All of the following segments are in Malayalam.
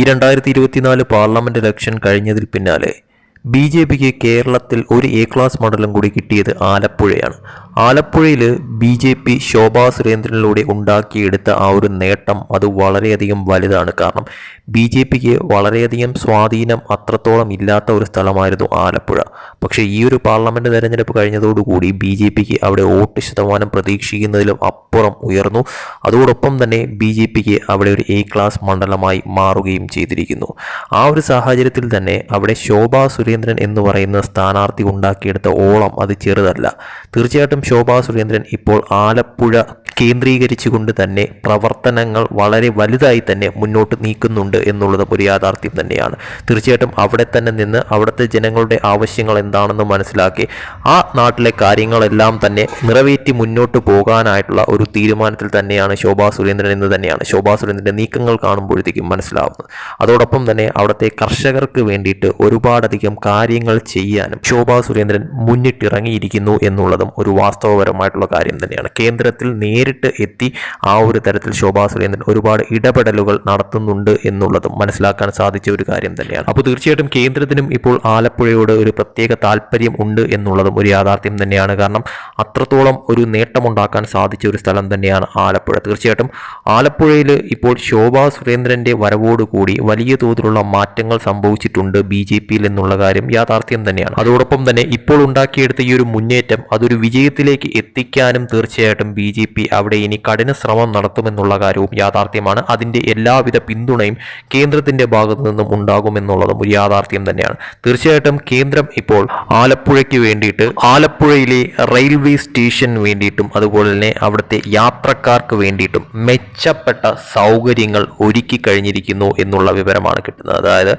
ഈ രണ്ടായിരത്തി ഇരുപത്തിനാല് പാർലമെന്റ് ഇലക്ഷൻ കഴിഞ്ഞതിൽ പിന്നാലെ ബി ജെ പിക്ക് കേരളത്തിൽ ഒരു എ ക്ലാസ് മണ്ഡലം കൂടി കിട്ടിയത് ആലപ്പുഴയാണ്. ആലപ്പുഴയിൽ ബി ജെ പി ശോഭാ സുരേന്ദ്രനിലൂടെ ഉണ്ടാക്കിയെടുത്ത ആ ഒരു നേട്ടം അത് വളരെയധികം വലുതാണ്. കാരണം ബി ജെ പിക്ക് വളരെയധികം സ്വാധീനം അത്രത്തോളം ഇല്ലാത്ത ഒരു സ്ഥലമായിരുന്നു ആലപ്പുഴ. പക്ഷേ ഈ ഒരു പാർലമെന്റ് തെരഞ്ഞെടുപ്പ് കഴിഞ്ഞതോടുകൂടി ബി ജെ പിക്ക് അവിടെ വോട്ട് ശതമാനം പ്രതീക്ഷിക്കുന്നതിലും അപ്പുറം ഉയർന്നു. അതോടൊപ്പം തന്നെ ബി ജെ പിക്ക് അവിടെ ഒരു എ ക്ലാസ് മണ്ഡലമായി മാറുകയും ചെയ്തിരിക്കുന്നു. ആ ഒരു സാഹചര്യത്തിൽ തന്നെ അവിടെ ശോഭാ എന്ന് പറയുന്ന സ്ഥാനാർത്ഥി ഉണ്ടാക്കിയെടുത്ത ഓളം അത് ചെറുതല്ല. തീർച്ചയായിട്ടും ശോഭാ സുരേന്ദ്രൻ ഇപ്പോൾ ആലപ്പുഴ കേന്ദ്രീകരിച്ചുകൊണ്ട് തന്നെ പ്രവർത്തനങ്ങൾ വളരെ വലുതായി തന്നെ മുന്നോട്ട് നീക്കുന്നുണ്ട് എന്നുള്ളതും ഒരു യാഥാർത്ഥ്യം തന്നെയാണ്. തീർച്ചയായിട്ടും അവിടെ തന്നെ നിന്ന് അവിടുത്തെ ജനങ്ങളുടെ ആവശ്യങ്ങൾ എന്താണെന്ന് മനസ്സിലാക്കി ആ നാട്ടിലെ കാര്യങ്ങളെല്ലാം തന്നെ നിറവേറ്റി മുന്നോട്ട് പോകാനായിട്ടുള്ള ഒരു തീരുമാനത്തിൽ തന്നെയാണ് ശോഭാ സുരേന്ദ്രൻ എന്ന് തന്നെയാണ്. ശോഭാ സുരേന്ദ്രന്റെ നീക്കങ്ങൾ കാണുമ്പോഴത്തേക്കും മനസ്സിലാവുന്നത്. അതോടൊപ്പം തന്നെ അവിടുത്തെ കർഷകർക്ക് വേണ്ടിയിട്ട് ഒരുപാടധികം കാര്യങ്ങൾ ചെയ്യാനും ശോഭാ സുരേന്ദ്രൻ മുന്നിട്ടിറങ്ങിയിരിക്കുന്നു എന്നുള്ളതും ഒരു വാസ്തവപരമായിട്ടുള്ള കാര്യം തന്നെയാണ്. കേന്ദ്രത്തിൽ നേരിട്ട് എത്തി ആ ഒരു തരത്തിൽ ശോഭാ സുരേന്ദ്രൻ ഒരുപാട് ഇടപെടലുകൾ നടത്തുന്നുണ്ട് എന്നുള്ളതും മനസ്സിലാക്കാൻ സാധിച്ച ഒരു കാര്യം തന്നെയാണ്. അപ്പോൾ തീർച്ചയായിട്ടും കേന്ദ്രത്തിനും ഇപ്പോൾ ആലപ്പുഴയോട് ഒരു പ്രത്യേക താല്പര്യം ഉണ്ട് എന്നുള്ളതും ഒരു യാഥാർത്ഥ്യം തന്നെയാണ്. കാരണം അത്രത്തോളം ഒരു നേട്ടമുണ്ടാക്കാൻ സാധിച്ച ഒരു സ്ഥലം തന്നെയാണ് ആലപ്പുഴ. തീർച്ചയായിട്ടും ആലപ്പുഴയിൽ ഇപ്പോൾ ശോഭാ സുരേന്ദ്രന്റെ വരവോടുകൂടി വലിയ തോതിലുള്ള മാറ്റങ്ങൾ സംഭവിച്ചിട്ടുണ്ട് ബി ജെ പിയിൽ എന്നുള്ള കാര്യം യാഥാർത്ഥ്യം തന്നെയാണ്. അതോടൊപ്പം തന്നെ ഇപ്പോൾ ഉണ്ടാക്കിയെടുത്ത ഈ ഒരു മുന്നേറ്റം അതൊരു വിജയത്തിലേക്ക് എത്തിക്കാനും തീർച്ചയായിട്ടും ബി ജെ പി അവിടെ ഇനി കഠിന ശ്രമം നടത്തുമെന്നുള്ള കാര്യവും യാഥാർത്ഥ്യമാണ്. അതിന്റെ എല്ലാവിധ പിന്തുണയും കേന്ദ്രത്തിന്റെ ഭാഗത്തു നിന്നും ഉണ്ടാകുമെന്നുള്ളതും ഒരു യാഥാർത്ഥ്യം തന്നെയാണ്. തീർച്ചയായിട്ടും കേന്ദ്രം ഇപ്പോൾ ആലപ്പുഴയ്ക്ക് വേണ്ടിയിട്ട് ആലപ്പുഴയിലെ റെയിൽവേ സ്റ്റേഷന് വേണ്ടിയിട്ടും അതുപോലെ തന്നെ അവിടുത്തെ യാത്രക്കാർക്ക് വേണ്ടിയിട്ടും മെച്ചപ്പെട്ട സൗകര്യങ്ങൾ ഒരുക്കി കഴിഞ്ഞിരിക്കുന്നു എന്നുള്ള വിവരമാണ് കിട്ടുന്നത്. അതായത്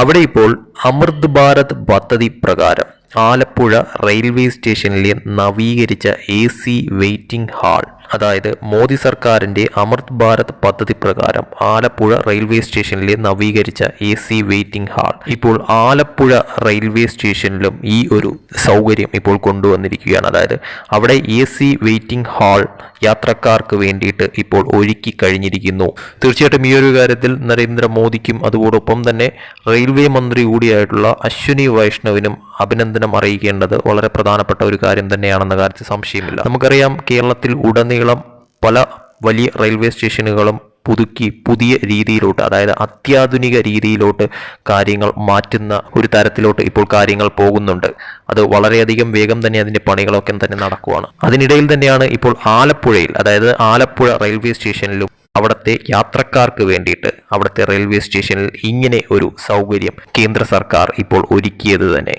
അവിടെ ഇപ്പോൾ അമൃത് ഭാരത് പദ്ധതി പ്രകാരം ആലപ്പുഴ റെയിൽവേ സ്റ്റേഷനിലെ നവീകരിച്ച എ സി വെയിറ്റിംഗ് ഹാൾ അതായത് മോദി സർക്കാരിന്റെ അമൃത് ഭാരത് പദ്ധതി പ്രകാരം ആലപ്പുഴ റെയിൽവേ സ്റ്റേഷനിലെ നവീകരിച്ച എ സി വെയിറ്റിംഗ് ഹാൾ. ഇപ്പോൾ ആലപ്പുഴ റെയിൽവേ സ്റ്റേഷനിലും ഈ ഒരു സൗകര്യം ഇപ്പോൾ കൊണ്ടുവന്നിരിക്കുകയാണ്. അതായത് അവിടെ എ സി വെയിറ്റിംഗ് ഹാൾ യാത്രക്കാർക്ക് വേണ്ടിയിട്ട് ഇപ്പോൾ ഒരുക്കി കഴിഞ്ഞിരിക്കുന്നു. തീർച്ചയായിട്ടും ഈ ഒരു കാര്യത്തിൽ നരേന്ദ്രമോദിക്കും അതോടൊപ്പം തന്നെ റെയിൽവേ മന്ത്രി കൂടിയായിട്ടുള്ള അശ്വിനി വൈഷ്ണവിനും അഭിനന്ദനം അറിയിക്കേണ്ടത് വളരെ പ്രധാനപ്പെട്ട ഒരു കാര്യം തന്നെയാണെന്ന കാര്യത്തിൽ സംശയമില്ല. നമുക്കറിയാം കേരളത്തിൽ ഉടനീളം പല വലിയ റെയിൽവേ സ്റ്റേഷനുകളും പുതുക്കി പുതിയ രീതിയിലോട്ട് അതായത് അത്യാധുനിക രീതിയിലോട്ട് കാര്യങ്ങൾ മാറ്റുന്ന ഒരു തരത്തിലോട്ട് ഇപ്പോൾ കാര്യങ്ങൾ പോകുന്നുണ്ട്. അത് വളരെയധികം വേഗം തന്നെ അതിന്റെ പണികളൊക്കെ തന്നെ നടക്കുവാണ്. അതിനിടയിൽ തന്നെയാണ് ഇപ്പോൾ ആലപ്പുഴയിൽ അതായത് ആലപ്പുഴ റെയിൽവേ സ്റ്റേഷനിലും അവിടുത്തെ യാത്രക്കാർക്ക് വേണ്ടിയിട്ട് അവിടുത്തെ റെയിൽവേ സ്റ്റേഷനിൽ ഇങ്ങനെ ഒരു സൗകര്യം കേന്ദ്ര സർക്കാർ ഇപ്പോൾ ഒരുക്കിയത് തന്നെ.